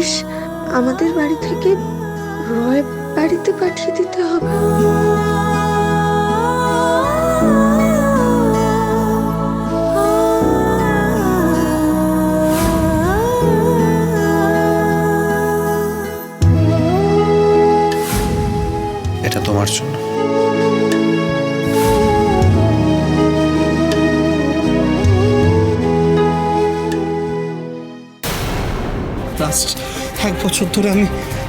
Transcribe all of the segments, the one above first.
জিনিস আমাদের বাড়ি থেকে রয় বাড়িতে পাঠিয়ে দিতে হবে। এটা তোমার জন্য। এক বছর ধরে আমি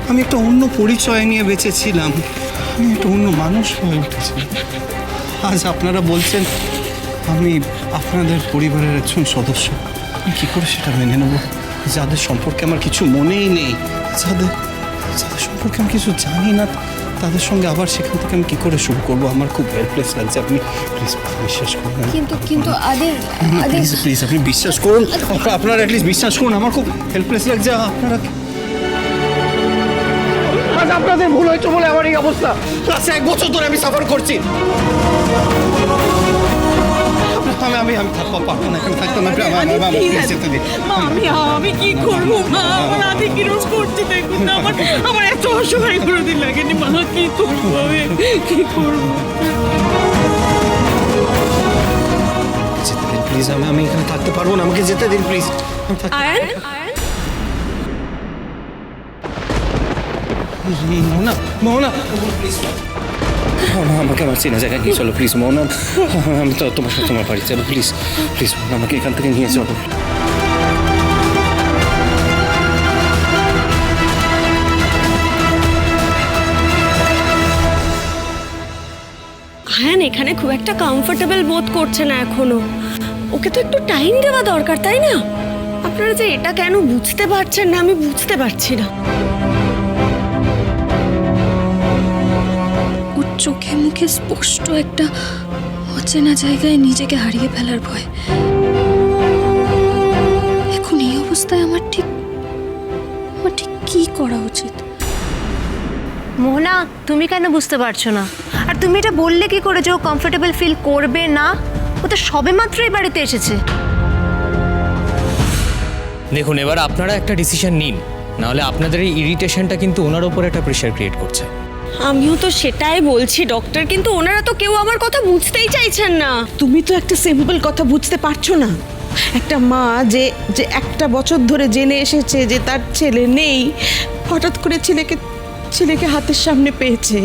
আমি একটা অন্য পরিচয় নিয়ে বেঁচেছিলাম। আমি একটা অন্য মানুষ হয়ে উঠেছিলাম আজ আপনারা বলছেন আমি আপনাদের পরিবারের একজন সদস্য। আমি কী করে সেটা মেনে নেব? যাদের সম্পর্কে আমার কিছু মনেই নেই। যাদের যাদের সম্পর্কে আমি কিছু জানি না তাদের সঙ্গে আবার সেখান থেকে আমি কী করে শুরু করব? আমার খুব হেল্পলেস লাগছে। আপনি প্লিজ বিশ্বাস করুন। কিন্তু কিন্তু আদির প্লিজ প্লিজ আপনি বিশ্বাস করুন। আপনা- আপনারা অ্যাটলিস্ট বিশ্বাস করুন। আমার খুব হেল্পলেস লাগছে। আপনারা আপনাদের ভুল হয়েছে বলে আমার এই অবস্থা। লাস্ট এক বছর ধরে আমি সাফার করছি। আমি আমি আমি থাকব পারব না। এখানে থাকতে না আমার যেতে দিন আমি আমি কি করব মা? আমার হাতে কি রোজ করছে দেখুন না আমার আমার এত অসহায় করে দিন লাগেনি মা কি করব আমি? কি করব? প্লিজ আমি আমি এখানে থাকতে পারব না আমাকে যেতে দিন প্লিজ আমি আয়ন? মোহনা মোহনা প্লিজ মোহনা আমাকে আমার চেনা জায়গায় নিয়ে চলো প্লিজ মোহনা আমি তো তোমার সাথে তোমার বাড়ি যাব প্লিজ প্লিজ মোহনা আমাকে এখান থেকে নিয়ে চলো। আয়ান এখানে খুব একটা কমফোর্টেবল বোধ করছে না এখনও। ওকে তো একটু টাইম দেওয়া দরকার তাই না? আপনারা যে এটা কেন বুঝতে পারছেন না আমি বুঝতে পারছি না। চোখে মুখে স্পষ্ট একটা অচেনা জায়গায় নিজেকে হারিয়ে ফেলার ভয়। এখন এই অবস্থায় আমার ঠিক আমার ঠিক কি করা উচিত? মোহনা তুমি কেন বুঝতে পারছ না? আর তুমি এটা বললে কি করে যে ও কমফোর্টেবল ফিল করবে না? ও তো সবে মাত্র এই বাড়িতে এসেছে। দেখুন এবার আপনারা একটা ডিসিশন নিন। নাহলে আপনাদের এই ইরিটেশনটা কিন্তু ওনার ওপর একটা প্রেশার ক্রিয়েট করছে। আমিও তো সেটাই বলছি ডক্টর কিন্তু ওনারা তো কেউ আমার কথা বুঝতেই চাইছেন না। তুমি তো একটা সিম্পল কথা বুঝতে পারছ না। একটা মা যে যে একটা বছর ধরে জেনে এসেছে যে তার ছেলে নেই হঠাৎ করে ছেলেকে ছেলেকে হাতের সামনে পেয়েছে।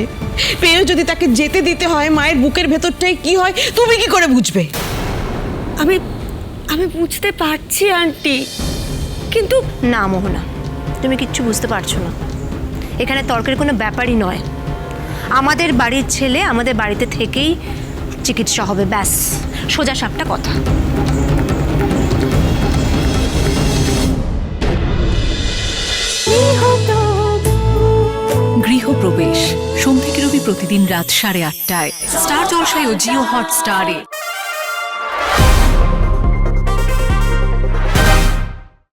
পেয়েও যদি তাকে যেতে দিতে হয় মায়ের বুকের ভেতরটাই কি হয় তুমি কি করে বুঝবে? আমি আমি বুঝতে পারছি আন্টি কিন্তু না মোহনা তুমি কিচ্ছু বুঝতে পারছ না। এখানে তর্কের কোনো ব্যাপারই নয়। আমাদের বাড়ির ছেলে আমাদের বাড়িতে থেকেই চিকিৎসা হবে, ব্যাস। সোজা সাপটা কথা। গৃহপ্রবেশ। সোম থেকে রবি প্রতিদিন রাত সাড়ে আটটায়। স্টার জলসায় ও জিও হটস্টারে।